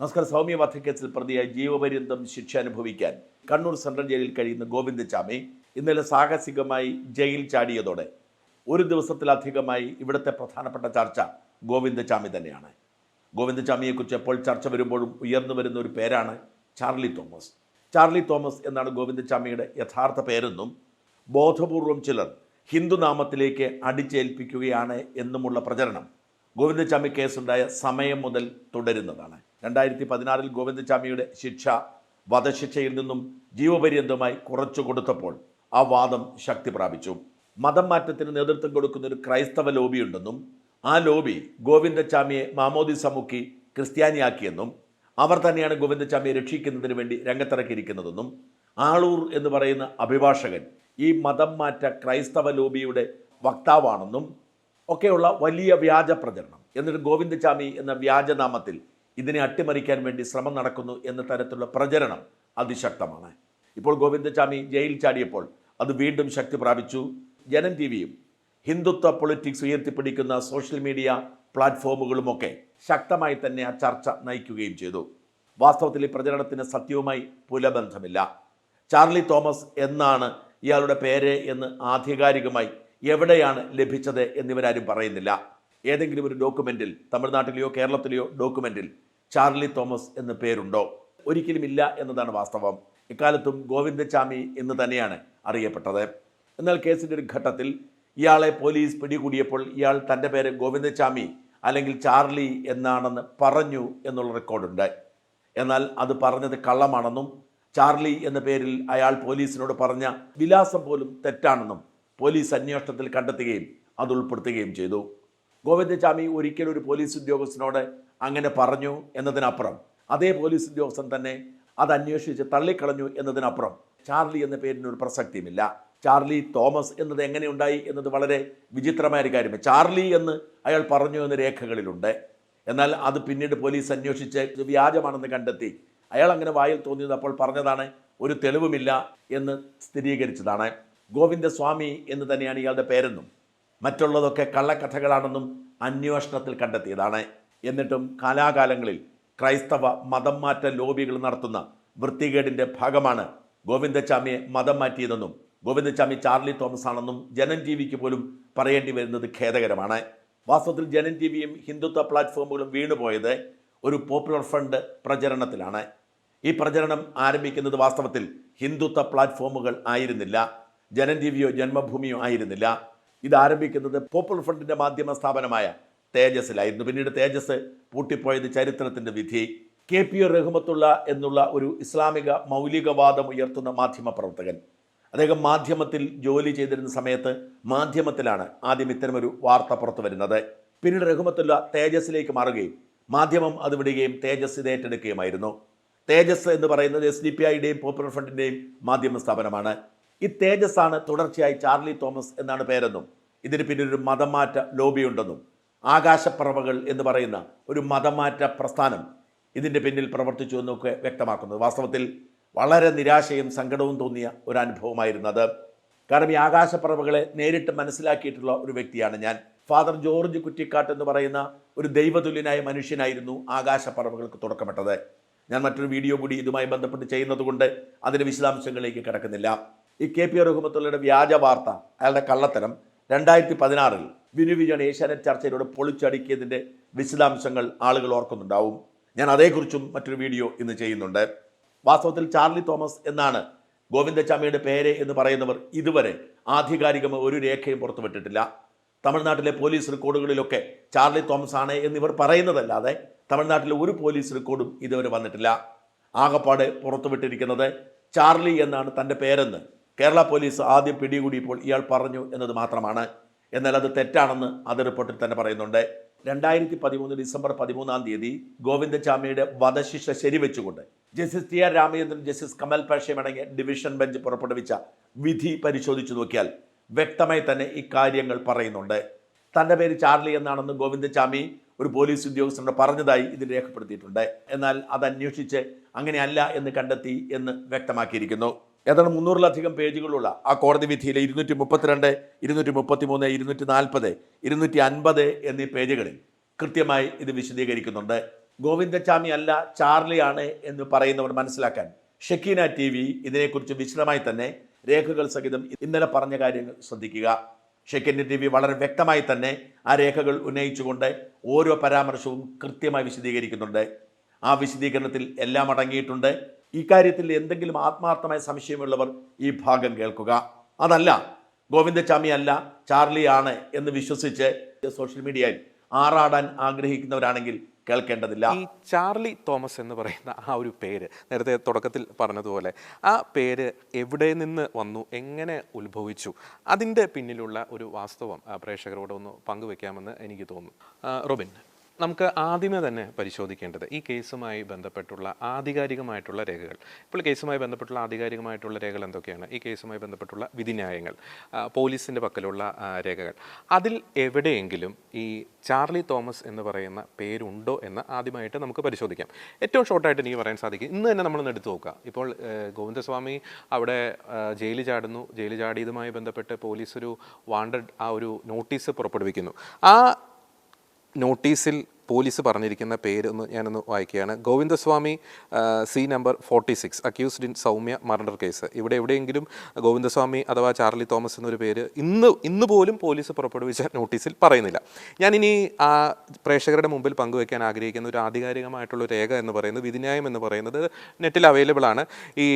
നമസ്കാരം. സൗമ്യ വധക്കേസിൽ പ്രതിയായി ജീവപര്യന്തം ശിക്ഷ അനുഭവിക്കാൻ കണ്ണൂർ സെൻട്രൽ ജയിലിൽ കഴിയുന്ന ഗോവിന്ദചാമി ഇന്നലെ സാഹസികമായി ജയിൽ ചാടിയതോടെ ഒരു ദിവസത്തിലധികമായി ഇവിടുത്തെ പ്രധാനപ്പെട്ട ചർച്ച ഗോവിന്ദചാമി തന്നെയാണ്. ഗോവിന്ദചാമിയെക്കുറിച്ച് എപ്പോൾ ചർച്ച വരുമ്പോഴും ഉയർന്നു വരുന്ന ഒരു പേരാണ് ചാർലി തോമസ്. ചാർലി തോമസ് എന്നാണ് ഗോവിന്ദചാമിയുടെ യഥാർത്ഥ പേരെന്നും ബോധപൂർവം ചിലർ ഹിന്ദുനാമത്തിലേക്ക് അടിച്ചേൽപ്പിക്കുകയാണ് എന്നുമുള്ള പ്രചരണം ഗോവിന്ദചാമി കേസുണ്ടായ സമയം മുതൽ തുടരുന്നതാണ്. രണ്ടായിരത്തി പതിനാറിൽ ഗോവിന്ദസ്വാമിയുടെ ശിക്ഷ വധശിക്ഷയിൽ നിന്നും ജീവപര്യന്തമായി കുറച്ചു കൊടുത്തപ്പോൾ ആ വാദം ശക്തി പ്രാപിച്ചു. മതം മാറ്റത്തിന് നേതൃത്വം കൊടുക്കുന്ന ഒരു ക്രൈസ്തവ ലോബിയുണ്ടെന്നും ആ ലോബി ഗോവിന്ദസ്വാമിയെ മാമോദിസ മുക്കി ക്രിസ്ത്യാനിയാക്കിയെന്നും അവർ തന്നെയാണ് ഗോവിന്ദസ്വാമിയെ രക്ഷിക്കുന്നതിന് വേണ്ടി രംഗത്തിറക്കിയിരിക്കുന്നതെന്നും ആളൂർ എന്ന് പറയുന്ന അഭിഭാഷകൻ ഈ മതം മാറ്റ ക്രൈസ്തവ ലോബിയുടെ വക്താവാണെന്നും ഒക്കെയുള്ള വലിയ വ്യാജ പ്രചരണം എന്നിട്ട് ഗോവിന്ദസ്വാമി എന്ന വ്യാജനാമത്തിൽ ഇതിനെ അട്ടിമറിക്കാൻ വേണ്ടി ശ്രമം നടക്കുന്നു എന്ന തരത്തിലുള്ള പ്രചരണം അതിശക്തമാണ്. ഇപ്പോൾ ഗോവിന്ദചാമി ജയിൽ ചാടിയപ്പോൾ അത് വീണ്ടും ശക്തി പ്രാപിച്ചു. ജനം ടി വിയും ഹിന്ദുത്വ പൊളിറ്റിക്സ് ഉയർത്തിപ്പിടിക്കുന്ന സോഷ്യൽ മീഡിയ പ്ലാറ്റ്ഫോമുകളുമൊക്കെ ശക്തമായി തന്നെ ആ ചർച്ച നയിക്കുകയും ചെയ്തു. വാസ്തവത്തിൽ ഈ പ്രചരണത്തിന് സത്യവുമായി പുലബന്ധമില്ല. ചാർലി തോമസ് എന്നാണ് ഇയാളുടെ പേര് എന്ന് ആധികാരികമായി എവിടെയാണ് ലഭിച്ചത് എന്നിവരാരും പറയുന്നില്ല. ഏതെങ്കിലും ഒരു ഡോക്യുമെന്റിൽ തമിഴ്നാട്ടിലെയോ കേരളത്തിലെയോ ഡോക്യുമെന്റിൽ ചാർലി തോമസ് എന്ന പേരുണ്ടോ? ഒരിക്കലും ഇല്ല എന്നതാണ് വാസ്തവം. ഇക്കാലത്തും ഗോവിന്ദച്ചാമി എന്ന് തന്നെയാണ് അറിയപ്പെട്ടത്. എന്നാൽ കേസിന്റെ ഒരു ഘട്ടത്തിൽ ഇയാളെ പോലീസ് പിടികൂടിയപ്പോൾ ഇയാൾ തന്റെ പേര് ഗോവിന്ദച്ചാമി അല്ലെങ്കിൽ ചാർലി എന്നാണെന്ന് പറഞ്ഞു എന്നുള്ള റെക്കോർഡുണ്ട്. എന്നാൽ അത് പറഞ്ഞത് കള്ളമാണെന്നും ചാർലി എന്ന പേരിൽ അയാൾ പോലീസിനോട് പറഞ്ഞ വിലാസം പോലും തെറ്റാണെന്നും പോലീസ് അന്വേഷണത്തിൽ കണ്ടെത്തുകയും അത് ഉൾപ്പെടുത്തുകയും ചെയ്തു. ഗോവിന്ദചാമി ഒരിക്കലും ഒരു പോലീസ് ഉദ്യോഗസ്ഥനോട് അങ്ങനെ പറഞ്ഞു എന്നതിനപ്പുറം. അതേ പോലീസ് ഉദ്യോഗസ്ഥൻ തന്നെ അത് അന്വേഷിച്ച് തള്ളിക്കളഞ്ഞു എന്നതിനപ്പുറം. ചാർലി എന്ന പേരിന് ഒരു പ്രസക്തിയുമില്ല. ചാർലി തോമസ് എന്നത് എങ്ങനെയുണ്ടായി എന്നത് വളരെ വിചിത്രമായ ഒരു കാര്യമാണ്. ചാർലി എന്ന് അയാൾ പറഞ്ഞു എന്ന് രേഖകളിലുണ്ട്. എന്നാൽ അത് പിന്നീട് പോലീസ് അന്വേഷിച്ച് വ്യാജമാണെന്ന് കണ്ടെത്തി. അയാൾ അങ്ങനെ വായിൽ തോന്നിയത് അപ്പോൾ പറഞ്ഞതാണ് ഒരു തെളിവുമില്ല എന്ന് സ്ഥിരീകരിച്ചതാണ്. ഗോവിന്ദസ്വാമി എന്ന് തന്നെയാണ് ഇയാളുടെ പേരെന്നും. മറ്റുള്ളതൊക്കെ കള്ളക്കഥകളാണെന്നും അന്വേഷണത്തിൽ കണ്ടെത്തിയതാണ്. എന്നിട്ടും കാലാകാലങ്ങളിൽ ക്രൈസ്തവ മതം മാറ്റ ലോബികൾ നടത്തുന്ന വൃത്തികേടിന്റെ ഭാഗമാണ് ഗോവിന്ദച്ചാമിയെ മതം മാറ്റിയതെന്നും ഗോവിന്ദച്ചാമി ചാർലി തോമസ് ആണെന്നും ജനൻ ജീവിക്ക് വിക്ക് പോലും പറയേണ്ടി വരുന്നത് ഖേദകരമാണ്. വാസ്തവത്തിൽ ജനൻ ജീവിയും വിയും ഹിന്ദുത്വ പ്ലാറ്റ്ഫോമുകളും വീണുപോയത് ഒരു പോപ്പുലർ ഫ്രണ്ട് പ്രചരണത്തിലാണ്. ഈ പ്രചരണം ആരംഭിക്കുന്നത് വാസ്തവത്തിൽ ഹിന്ദുത്വ പ്ലാറ്റ്ഫോമുകൾ ആയിരുന്നില്ല. ജനൻ ജീവിയോ വിയോ ജന്മഭൂമിയോ ആയിരുന്നില്ല. ഇത് ആരംഭിക്കുന്നത് പോപ്പുലർ ഫ്രണ്ടിന്റെ മാധ്യമ സ്ഥാപനമായ തേജസ്സിലായിരുന്നു. പിന്നീട് തേജസ് പൂട്ടിപ്പോയത് ചരിത്രത്തിന്റെ വിധി. കെ പി റഹ്മത്തുള്ള എന്നുള്ള ഒരു ഇസ്ലാമിക മൗലികവാദം ഉയർത്തുന്ന മാധ്യമ പ്രവർത്തകൻ. അദ്ദേഹം മാധ്യമത്തിൽ ജോലി ചെയ്തിരുന്ന സമയത്ത് മാധ്യമത്തിലാണ് ആദ്യം ഇത്തരമൊരു വാർത്ത പുറത്തു വരുന്നത്. പിന്നീട് റഹ്മത്തുള്ള തേജസ്സിലേക്ക് മാറുകയും മാധ്യമം അത് വിടുകയും തേജസ് ഇത് ഏറ്റെടുക്കുകയുമായിരുന്നു. തേജസ് എന്ന് പറയുന്നത് എസ് ഡി പി ഐയുടെയും പോപ്പുലർ ഫ്രണ്ടിന്റെയും മാധ്യമ സ്ഥാപനമാണ്. ഈ തേജസ് ആണ് തുടർച്ചയായി ചാർലി തോമസ് എന്നാണ് പേരെന്നും ഇതിന് പിന്നിൽ ഒരു മതമാറ്റ ലോബിയുണ്ടെന്നും ആകാശപ്പറവകൾ എന്ന് പറയുന്ന ഒരു മതമാറ്റ പ്രസ്ഥാനം ഇതിന്റെ പിന്നിൽ പ്രവർത്തിച്ചു എന്നൊക്കെ വ്യക്തമാക്കുന്നത് വാസ്തവത്തിൽ വളരെ നിരാശയും സങ്കടവും തോന്നിയ ഒരു അനുഭവമായിരുന്നു അത്. കാരണം ഈ ആകാശപ്പറവകളെ നേരിട്ട് മനസ്സിലാക്കിയിട്ടുള്ള ഒരു വ്യക്തിയാണ് ഞാൻ. ഫാദർ ജോർജ് കുറ്റിക്കാട്ട് എന്ന് പറയുന്ന ഒരു ദൈവതുല്യനായ മനുഷ്യനായിരുന്നു ആകാശപ്പറവകൾക്ക് തുടക്കമിട്ടത്. ഞാൻ മറ്റൊരു വീഡിയോ കൂടി ഇതുമായി ബന്ധപ്പെട്ട് ചെയ്യുന്നതുകൊണ്ട് അതിന്റെ വിശദാംശങ്ങളിലേക്ക് കിടക്കുന്നില്ല. ഈ കെ പി റഹ്മത്തുള്ളയുടെ വ്യാജ വാർത്ത അയാളുടെ കള്ളത്തരം രണ്ടായിരത്തി പതിനാറിൽ വിനു വിജയൻ ഏഷ്യാനെറ്റ് ചർച്ചയിലൂടെ പൊളിച്ചടുക്കിയതിന്റെ വിശദാംശങ്ങൾ ആളുകൾ ഓർക്കുന്നുണ്ടാവും. ഞാൻ അതേക്കുറിച്ചും മറ്റൊരു വീഡിയോ ഇന്ന് ചെയ്യുന്നുണ്ട്. വാസ്തവത്തിൽ ചാർലി തോമസ് എന്നാണ് ഗോവിന്ദച്ചാമിയുടെ പേര് എന്ന് പറയുന്നവർ ഇതുവരെ ആധികാരികമായ ഒരു രേഖയും പുറത്തുവിട്ടിട്ടില്ല. തമിഴ്നാട്ടിലെ പോലീസ് റെക്കോർഡുകളിലൊക്കെ ചാർലി തോമസ് ആണ് എന്നിവർ പറയുന്നതല്ലാതെ തമിഴ്നാട്ടിലെ ഒരു പോലീസ് റെക്കോർഡും ഇതുവരെ വന്നിട്ടില്ല. ആകപ്പാടെ പുറത്തുവിട്ടിരിക്കുന്നത് ചാർലി എന്നാണ് തന്റെ പേരെന്ന് കേരള പോലീസ് ആദ്യം പിടികൂടിയപ്പോൾ ഇയാൾ പറഞ്ഞു എന്നത് മാത്രമാണ്. എന്നാൽ അത് തെറ്റാണെന്ന് അത് റിപ്പോർട്ടിൽ തന്നെ പറയുന്നുണ്ട്. രണ്ടായിരത്തി പതിമൂന്ന് ഡിസംബർ പതിമൂന്നാം തീയതി ഗോവിന്ദചാമിയുടെ വധശിക്ഷ ശരിവെച്ചുകൊണ്ട് justice T R Ramachandran justice Kamal പാഷയും അടങ്ങിയ ഡിവിഷൻ ബെഞ്ച് പുറപ്പെടുവിച്ച വിധി പരിശോധിച്ചു നോക്കിയാൽ വ്യക്തമായി തന്നെ ഇക്കാര്യങ്ങൾ പറയുന്നുണ്ട്. തന്റെ പേര് ചാർലി എന്നാണെന്ന് ഗോവിന്ദചാമി ഒരു പോലീസ് ഉദ്യോഗസ്ഥനോട് പറഞ്ഞതായി ഇതിൽ രേഖപ്പെടുത്തിയിട്ടുണ്ട്. എന്നാൽ അത് അന്വേഷിച്ച് അങ്ങനെയല്ല എന്ന് കണ്ടെത്തി എന്ന് വ്യക്തമാക്കിയിരിക്കുന്നു. ഏതാണ്ട് മുന്നൂറിലധികം പേജുകളുള്ള ആ കോടതി വിധിയിലെ ഇരുന്നൂറ്റി മുപ്പത്തിരണ്ട് ഇരുന്നൂറ്റി മുപ്പത്തി മൂന്ന് ഇരുന്നൂറ്റി നാൽപ്പത് ഇരുന്നൂറ്റി അൻപത് എന്നീ പേജുകളിൽ കൃത്യമായി ഇത് വിശദീകരിക്കുന്നുണ്ട്. ഗോവിന്ദച്ചാമി അല്ല ചാർലിയാണ് എന്ന് പറയുന്നവർ മനസ്സിലാക്കാൻ ഷക്കീന ടി വി ഇതിനെക്കുറിച്ച് വിശദമായി തന്നെ രേഖകൾ സഹിതം ഇന്നലെ പറഞ്ഞ കാര്യങ്ങൾ ശ്രദ്ധിക്കുക. ഷക്കീന ടി വി വളരെ വ്യക്തമായി തന്നെ ആ രേഖകൾ ഉന്നയിച്ചുകൊണ്ട് ഓരോ പരാമർശവും കൃത്യമായി വിശദീകരിക്കുന്നുണ്ട്. ആ വിശദീകരണത്തിൽ എല്ലാം അടങ്ങിയിട്ടുണ്ട്. ഇക്കാര്യത്തിൽ എന്തെങ്കിലും ആത്മാർത്ഥമായ സംശയമുള്ളവർ ഈ ഭാഗം കേൾക്കുക. അതല്ല ഗോവിന്ദച്ചാമി അല്ല ചാർലി ആണ് എന്ന് വിശ്വസിച്ച് സോഷ്യൽ മീഡിയയിൽ ആറാടാൻ ആഗ്രഹിക്കുന്നവരാണെങ്കിൽ കേൾക്കേണ്ടതില്ല. ഈ ചാർലി തോമസ് എന്ന് പറയുന്ന ആ ഒരു പേര് നേരത്തെ തുടക്കത്തിൽ പറഞ്ഞതുപോലെ ആ പേര് എവിടെ നിന്ന് വന്നു എങ്ങനെ ഉത്ഭവിച്ചു അതിന്റെ പിന്നിലുള്ള ഒരു വാസ്തവം പ്രേക്ഷകരോട് ഒന്ന് പങ്കുവെക്കാമെന്ന് എനിക്ക് തോന്നുന്നു. റോബിൻ. നമുക്ക് ആദ്യമേ തന്നെ പരിശോധിക്കേണ്ടത് ഈ കേസുമായി ബന്ധപ്പെട്ടുള്ള ആധികാരികമായിട്ടുള്ള രേഖകൾ. ഇപ്പോൾ കേസുമായി ബന്ധപ്പെട്ടുള്ള ആധികാരികമായിട്ടുള്ള രേഖകൾ എന്തൊക്കെയാണ്? ഈ കേസുമായി ബന്ധപ്പെട്ടുള്ള വിധിന്യായങ്ങൾ പോലീസിന്റെ പക്കലുള്ള രേഖകൾ. അതിൽ എവിടെയെങ്കിലും ഈ ചാർലി തോമസ് എന്ന് പറയുന്ന പേരുണ്ടോ എന്ന് ആദ്യമായിട്ട് നമുക്ക് പരിശോധിക്കാം. ഏറ്റവും ഷോർട്ടായിട്ട് എനിക്ക് പറയാൻ സാധിക്കും. ഇന്ന് തന്നെ നമ്മളൊന്ന് എടുത്തു നോക്കുക ഇപ്പോൾ ഗോവിന്ദസ്വാമി അവിടെ ജയിലിൽ ചാടുന്നു. ജയിലിൽ ചാടിയതുമായി ബന്ധപ്പെട്ട് പോലീസ് ഒരു വാണ്ടഡ് ആ ഒരു നോട്ടീസ് പുറപ്പെടുവിക്കുന്നു. ആ നോട്ടീസിൽ പോലീസ് പറഞ്ഞിരിക്കുന്ന പേര് ഒന്ന് ഞാനൊന്ന് വായിക്കുകയാണ്. Govindaswamy C number forty six accused in Soumya murder case. ഇവിടെ എവിടെയെങ്കിലും ഗോവിന്ദസ്വാമി അഥവാ ചാർലി തോമസ് എന്നൊരു പേര് ഇന്ന് ഇന്ന് പോലും പോലീസ് പുറപ്പെടുവിച്ച നോട്ടീസിൽ പറയുന്നില്ല. ഞാനിനി ആ പ്രേക്ഷകരുടെ മുമ്പിൽ പങ്കുവയ്ക്കാൻ ആഗ്രഹിക്കുന്ന ഒരു ആധികാരികമായിട്ടുള്ള രേഖ എന്ന് പറയുന്നത് വിധിന്യായം എന്ന് പറയുന്നത് നെറ്റിൽ അവൈലബിൾ ആണ്. ഈ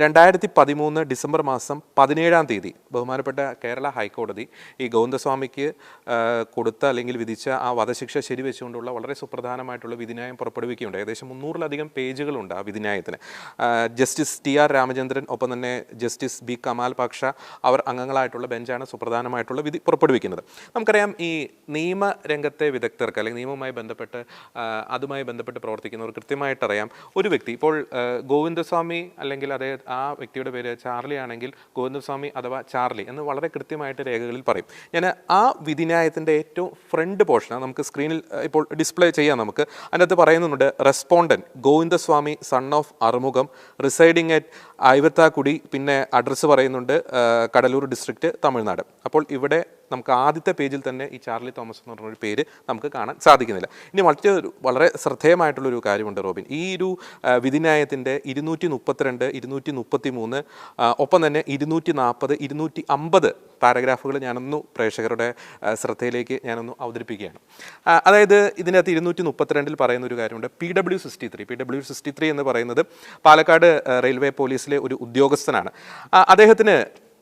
രണ്ടായിരത്തി പതിമൂന്ന് ഡിസംബർ മാസം പതിനേഴാം തീയതി ബഹുമാനപ്പെട്ട കേരള ഹൈക്കോടതി ഈ ഗോവിന്ദസ്വാമിക്ക് കൊടുത്ത അല്ലെങ്കിൽ വിധിച്ച ആ വധശിക്ഷ ശരിവെച്ചുകൊണ്ടുള്ള വളരെ സുപ്രധാനമായിട്ടുള്ള വിധിന്യായം പുറപ്പെടുവിക്കുകയുണ്ട് ഏകദേശം മുന്നൂറിലധികം പേജുകളുണ്ട് ആ വിധിന്യായത്തിന്. ജസ്റ്റിസ് ടി ആർ രാമചന്ദ്രൻ ഒപ്പം തന്നെ ജസ്റ്റിസ് ബി കമാൽ പാക്ഷ അവർ അംഗങ്ങളായിട്ടുള്ള ബെഞ്ചാണ് സുപ്രധാനമായിട്ടുള്ള വിധി പുറപ്പെടുവിക്കുന്നത്. നമുക്കറിയാം ഈ നിയമരംഗത്തെ വിദഗ്ധർക്ക് അല്ലെങ്കിൽ നിയമവുമായി ബന്ധപ്പെട്ട് അതുമായി ബന്ധപ്പെട്ട് പ്രവർത്തിക്കുന്നവർ കൃത്യമായിട്ടറിയാം. ഒരു വ്യക്തി ഇപ്പോൾ ഗോവിന്ദസ്വാമി അല്ലെങ്കിൽ അതേ ആ വ്യക്തിയുടെ പേര് ചാർലി ആണെങ്കിൽ ഗോവിന്ദസ്വാമി അഥവാ ചാർലി എന്ന് വളരെ കൃത്യമായിട്ട് രേഖകളിൽ പറയും. ഞാൻ ആ വിധിന്യായത്തിന്റെ ഏറ്റവും ഫ്രണ്ട് പോർഷൻ നമുക്ക് സ്ക്രീനിൽ ഇപ്പോൾ ഡിസ്പ്ലേ ചെയ്യാം നമുക്ക്. അതിനകത്ത് പറയുന്നുണ്ട് respondent Govindaswamy son of Arumugam residing at Aivathakudi പിന്നെ അഡ്രസ്സ് പറയുന്നുണ്ട് കടലൂർ ഡിസ്ട്രിക്റ്റ് തമിഴ്നാട്. അപ്പോൾ ഇവിടെ നമുക്ക് ആദ്യത്തെ പേജിൽ തന്നെ ഈ ചാർലി തോമസ് എന്ന് പറഞ്ഞൊരു പേര് നമുക്ക് കാണാൻ സാധിക്കുന്നില്ല. ഇനി മറ്റൊരു വളരെ ശ്രദ്ധേയമായിട്ടുള്ളൊരു കാര്യമുണ്ട് റോബിൻ. ഈ ഒരു വിധിന്യായത്തിന്റെ ഇരുന്നൂറ്റി മുപ്പത്തിരണ്ട് ഇരുന്നൂറ്റി മുപ്പത്തി മൂന്ന് ഒപ്പം തന്നെ ഇരുന്നൂറ്റി നാൽപ്പത് ഇരുന്നൂറ്റി അമ്പത് പാരഗ്രാഫുകൾ ഞാനൊന്നു പ്രേക്ഷകരുടെ ശ്രദ്ധയിലേക്ക് ഞാനൊന്ന് അവതരിപ്പിക്കുകയാണ്. അതായത് ഇതിനകത്ത് ഇരുന്നൂറ്റി മുപ്പത്തിരണ്ടിൽ പറയുന്ന ഒരു കാര്യമുണ്ട്. P W sixty three. P W sixty three എന്ന് പറയുന്നത് പാലക്കാട് റെയിൽവേ പോലീസിലെ ഒരു ഉദ്യോഗസ്ഥനാണ്. അദ്ദേഹത്തിന്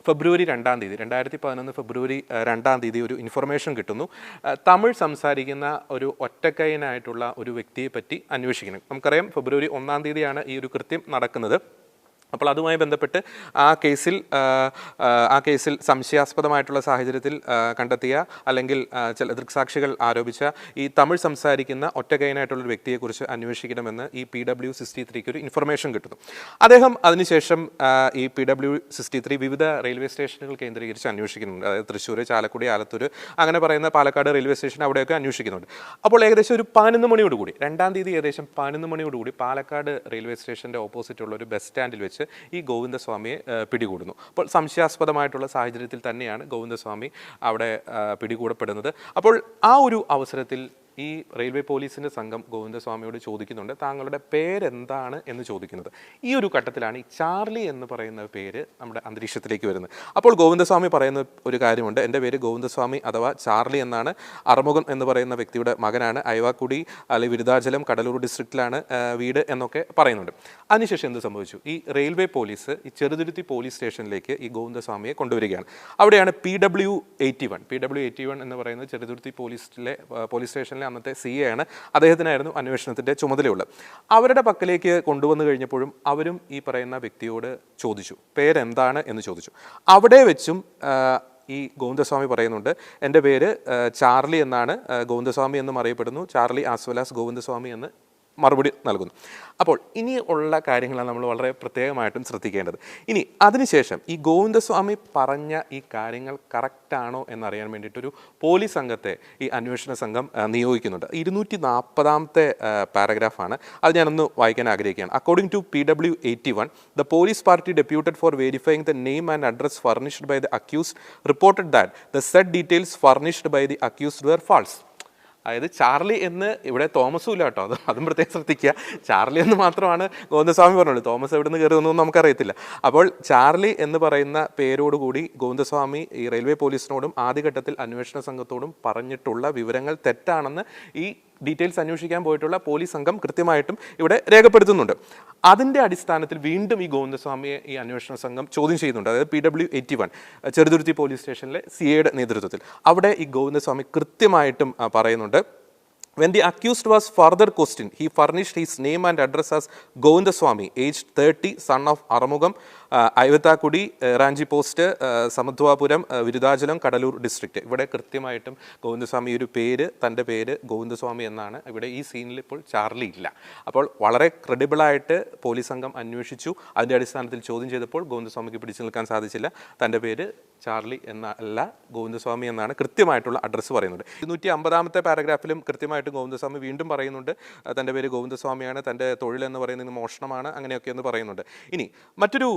ഫെബ്രുവരി രണ്ടാം തീയതി രണ്ടായിരത്തി പതിനൊന്ന് ഫെബ്രുവരി രണ്ടാം തീയതി ഒരു ഇൻഫർമേഷൻ കിട്ടുന്നു. തമിഴ് സംസാരിക്കുന്ന ഒരു ഒറ്റക്കൈനായിട്ടുള്ള ഒരു വ്യക്തിയെ പറ്റി അന്വേഷിക്കുന്നു നമുക്കറിയാം ഫെബ്രുവരി ഒന്നാം തീയതിയാണ് ഈ ഒരു കൃത്യം നടക്കുന്നത്. അപ്പോൾ അതുമായി ബന്ധപ്പെട്ട് ആ കേസിൽ ആ, കേസിൽ സംശയാസ്പദമായിട്ടുള്ള സാഹചര്യത്തിൽ കണ്ടെത്തിയ അല്ലെങ്കിൽ ചില ദൃക്സാക്ഷികൾ ആരോപിച്ച ഈ തമിഴ് സംസാരിക്കുന്ന ഒറ്റകൈനായിട്ടുള്ള വ്യക്തിയെക്കുറിച്ച് അന്വേഷിക്കണമെന്ന് ഈ പി ഡബ്ല്യു സിക്സ്റ്റി ത്രീക്ക് ഒരു ഇൻഫർമേഷൻ കിട്ടുന്നു. അദ്ദേഹം അതിനുശേഷം ഈ പി ഡബ്ല്യു സിക്സ്റ്റി ത്രീ വിവിധ റെയിൽവേ സ്റ്റേഷനുകൾ കേന്ദ്രീകരിച്ച് അന്വേഷിക്കുന്നുണ്ട്. അതായത് തൃശ്ശൂർ ചാലക്കുടി ആലത്തൂർ അങ്ങനെ പറയുന്ന പാലക്കാട് റെയിൽവേ സ്റ്റേഷൻ അവിടെയൊക്കെ അന്വേഷിക്കുന്നുണ്ട്. അപ്പോൾ ഏകദേശം ഒരു പതിനൊന്ന് മണിയോടുകൂടി രണ്ടാം തീയതി ഏകദേശം പതിനൊന്ന് മണിയോടുകൂടി പാലക്കാട് റെയിൽവേ സ്റ്റേഷന്റെ ഓപ്പോസിറ്റുള്ള ഒരു ബസ് സ്റ്റാൻഡിൽ വെച്ച് ഈ ഗോവിന്ദസ്വാമിയെ പിടികൂടുന്നു. അപ്പോൾ സംശയാസ്പദമായിട്ടുള്ള സാഹചര്യത്തിൽ തന്നെയാണ് ഗോവിന്ദസ്വാമി അവിടെ പിടികൂടപ്പെടുന്നത്. അപ്പോൾ ആ ഒരു അവസരത്തിൽ ഈ റെയിൽവേ പോലീസിന്റെ സംഘം ഗോവിന്ദസ്വാമിയോട് ചോദിക്കുന്നുണ്ട്. താങ്കളുടെ പേരെന്താണ് എന്ന് ചോദിക്കുന്നത്. ഈ ഒരു ഘട്ടത്തിലാണ് ഈ ചാർലി എന്ന് പറയുന്ന പേര് നമ്മുടെ അന്തരീക്ഷത്തിലേക്ക് വരുന്നത്. അപ്പോൾ ഗോവിന്ദസ്വാമി പറയുന്ന ഒരു കാര്യമുണ്ട്. എന്റെ പേര് ഗോവിന്ദസ്വാമി അഥവാ ചാർലി എന്നാണ്. അറുമുഖം എന്ന് പറയുന്ന വ്യക്തിയുടെ മകനാണ്. അയവാക്കുടി അല്ലെങ്കിൽ വിരുദാചലം കടലൂർ ഡിസ്ട്രിക്റ്റിലാണ് വീട് എന്നൊക്കെ പറയുന്നുണ്ട്. അതിനുശേഷം എന്ത് സംഭവിച്ചു? ഈ റെയിൽവേ പോലീസ് ഈ ചെറുതുരുത്തി പോലീസ് സ്റ്റേഷനിലേക്ക് ഈ ഗോവിന്ദസ്വാമിയെ കൊണ്ടുവരികയാണ്. അവിടെയാണ് P W eighty one. P W eighty one എന്ന് പറയുന്നത് ചെറുതുരുത്തി പോലീസിലെ പോലീസ് സ്റ്റേഷനിലെ അന്നത്തെ സി എ ആണ്. അദ്ദേഹത്തിനായിരുന്നു അന്വേഷണത്തിന്റെ ചുമതലയുള്ളത്. അവരുടെ പക്കലേക്ക് കൊണ്ടുവന്നു കഴിഞ്ഞപ്പോഴും അവരും ഈ പറയുന്ന വ്യക്തിയോട് ചോദിച്ചു. പേരെന്താണ് എന്ന് ചോദിച്ചു. അവിടെ വെച്ചും ഈ ഗോവിന്ദസ്വാമി പറയുന്നുണ്ട്. എന്റെ പേര് ചാർലി എന്നാണ്. ഗോവിന്ദസ്വാമി എന്നും അറിയപ്പെടുന്നു. ചാർലി ആസ്വലാസ് ഗോവിന്ദസ്വാമി എന്ന് മറുപടി നൽകുന്നു. അപ്പോൾ ഇനി ഉള്ള കാര്യങ്ങളാണ് നമ്മൾ വളരെ പ്രത്യേകമായിട്ടും ശ്രദ്ധിക്കേണ്ടത്. ഇനി അതിനുശേഷം ഈ ഗോവിന്ദസ്വാമി പറഞ്ഞ ഈ കാര്യങ്ങൾ കറക്റ്റാണോ എന്നറിയാൻ വേണ്ടിയിട്ടൊരു പോലീസ് സംഘത്തെ ഈ അന്വേഷണ സംഘം നിയോഗിക്കുന്നുണ്ട്. ഇരുന്നൂറ്റി നാൽപ്പതാമത്തെ പാരഗ്രാഫാണ് അത് ഞാനൊന്ന് വായിക്കാൻ ആഗ്രഹിക്കുകയാണ്. According to P W eighty one the police party deputed for verifying the name and address furnished by the accused reported that the set details furnished by the accused were false അതായത് Charlie എന്ന് ഇവിടെ തോമസും ഇല്ല കേട്ടോ. അത് അതും പ്രത്യേകം ശ്രദ്ധിക്കുക. ചാർലി എന്ന് മാത്രമാണ് ഗോവിന്ദസ്വാമി പറഞ്ഞുള്ളൂ തോമസ് എവിടെ നിന്ന് കയറി വന്നൊന്നും നമുക്കറിയത്തില്ല. അപ്പോൾ ചാർലി എന്ന് പറയുന്ന പേരോടുകൂടി ഗോവിന്ദസ്വാമി ഈ റെയിൽവേ പോലീസിനോടും ആദ്യഘട്ടത്തിൽ അന്വേഷണ സംഘത്തോടും പറഞ്ഞിട്ടുള്ള വിവരങ്ങൾ തെറ്റാണെന്ന് ഈ ഡീറ്റെയിൽസ് അന്വേഷിക്കാൻ പോയിട്ടുള്ള പോലീസ് സംഘം കൃത്യമായിട്ടും ഇവിടെ രേഖപ്പെടുത്തുന്നുണ്ട്. അതിന്റെ അടിസ്ഥാനത്തിൽ വീണ്ടും ഈ ഗോവിന്ദസ്വാമിയെ ഈ അന്വേഷണ സംഘം ചോദ്യം ചെയ്യുന്നുണ്ട്. അതായത് P W eighty one Cheruthuruthy police സ്റ്റേഷനിലെ സി എയുടെ നേതൃത്വത്തിൽ. അവിടെ ഈ ഗോവിന്ദസ്വാമി കൃത്യമായിട്ടും പറയുന്നുണ്ട്. When the accused was further questioned, he furnished his name and address as Govindaswamy, aged 30, son of Aramugam, uh, Ranchi post uh, Virudhachalam Cuddalore district ഇവിടെ കൃത്യമായിട്ടും ഗോവിന്ദസ്വാമി ഒരു പേര് തന്റെ പേര് ഗോവിന്ദസ്വാമി എന്നാണ് ഇവിടെ ഈ സീനിൽ ഇപ്പോൾ ചാർലി ഇല്ല. അപ്പോൾ വളരെ ക്രെഡിബിളായിട്ട് പോലീസ് സംഘം അന്വേഷിച്ചു. അതിന്റെ അടിസ്ഥാനത്തിൽ ചോദ്യം ചെയ്തപ്പോൾ ഗോവിന്ദസ്വാമിക്ക് പിടിച്ചു നിൽക്കാൻ സാധിച്ചില്ല. തന്റെ പേര് ചാർലി എന്നല്ല ഗോവിന്ദസ്വാമി എന്നാണ് കൃത്യമായിട്ടുള്ള അഡ്രസ്സ് പറയുന്നത്. ഇരുന്നൂറ്റി അമ്പതാമത്തെ പാരഗ്രാഫിലും കൃത്യമായിട്ടും ഗോവിന്ദസ്വാമി വീണ്ടും പറയുന്നുണ്ട്. തന്റെ പേര് ഗോവിന്ദസ്വാമിയാണ് തന്റെ തൊഴിലെന്ന് പറയുന്നത് മോഷണമാണ് അങ്ങനെയൊക്കെ എന്ന് പറയുന്നുണ്ട്. ഇനി മറ്റൊരു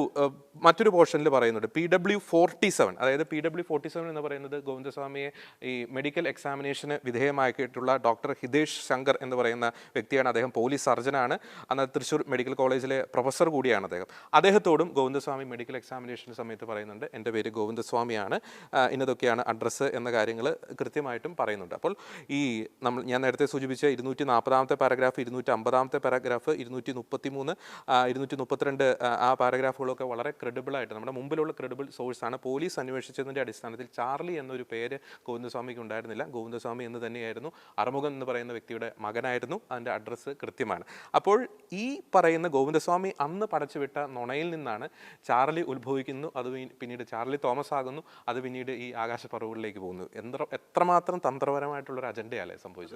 മറ്റൊരു പോർഷനിൽ പറയുന്നുണ്ട്. പി ഡബ്ല്യു ഫോർട്ടി സെവൻ അതായത് പി ഡബ്ല്യു ഫോർട്ടി സെവൻ എന്ന് പറയുന്നത് ഗോവിന്ദസ്വാമിയെ ഈ മെഡിക്കൽ എക്സാമിനേഷന് വിധേയമാക്കിയിട്ടുള്ള ഡോക്ടർ ഹിതേഷ് ശങ്കർ എന്ന് പറയുന്ന വ്യക്തിയാണ് അദ്ദേഹം പോലീസ് സർജനാണ് അന്ന് തൃശ്ശൂർ മെഡിക്കൽ കോളേജിലെ പ്രൊഫസർ കൂടിയാണ് അദ്ദേഹം. അദ്ദേഹത്തോടും ഗോവിന്ദസ്വാമി മെഡിക്കൽ എക്സാമിനേഷൻ സമയത്ത് പറയുന്നുണ്ട്. എന്റെ പേര് ഗോവിന്ദസ്വാമിയാണ്. ഇന്നതൊക്കെയാണ് അഡ്രസ്സ് എന്ന കാര്യങ്ങൾ കൃത്യമായിട്ടും പറയുന്നുണ്ട്. അപ്പോൾ ഈ നമ്മൾ ഞാൻ നേരത്തെ സൂചിപ്പിച്ച ഇരുന്നൂറ്റി നാൽപ്പതാമത്തെ പാരഗ്രാഫ് ഇരുന്നൂറ്റി അമ്പതാമത്തെ പാരഗ്രാഫ് ഇരുന്നൂറ്റി മുപ്പത്തി മൂന്ന് ഇരുന്നൂറ്റി മുപ്പത്തിരണ്ട് ആ പാരഗ്രാഫുകളൊക്കെ വളരെ ക്രെഡിബിളായിട്ട് നമ്മുടെ മുമ്പിലുള്ള ക്രെഡിബിൾ സോഴ്സാണ് പോലീസ് അന്വേഷിച്ചതിന്റെ അടിസ്ഥാനത്തിൽ ചാർലി എന്നൊരു പേര് ഗോവിന്ദസ്വാമിക്ക് ഉണ്ടായിരുന്നില്ല. ഗോവിന്ദസ്വാമി എന്ന് തന്നെയായിരുന്നു അറുമുഖം എന്ന് പറയുന്ന വ്യക്തിയുടെ മകനായിരുന്നു. അതിന്റെ അഡ്രസ്സ് കൃത്യമാണ്. അപ്പോൾ ഈ പറയുന്ന ഗോവിന്ദസ്വാമി അന്ന് പടച്ചുവിട്ട നുണയിൽ നിന്നാണ് ചാർലി ഉത്ഭവിക്കുന്നു. അത് പിന്നീ- പിന്നീട് ചാർലി തോമസ് ആകുന്നു. അത് പിന്നീട് ഈ ആകാശപ്പറവുകളിലേക്ക് പോകുന്നു. എത്ര എത്രമാത്രം തന്ത്രപരമായിട്ടുള്ളൊരു അജണ്ടയല്ലേ സംഭവിച്ചത്?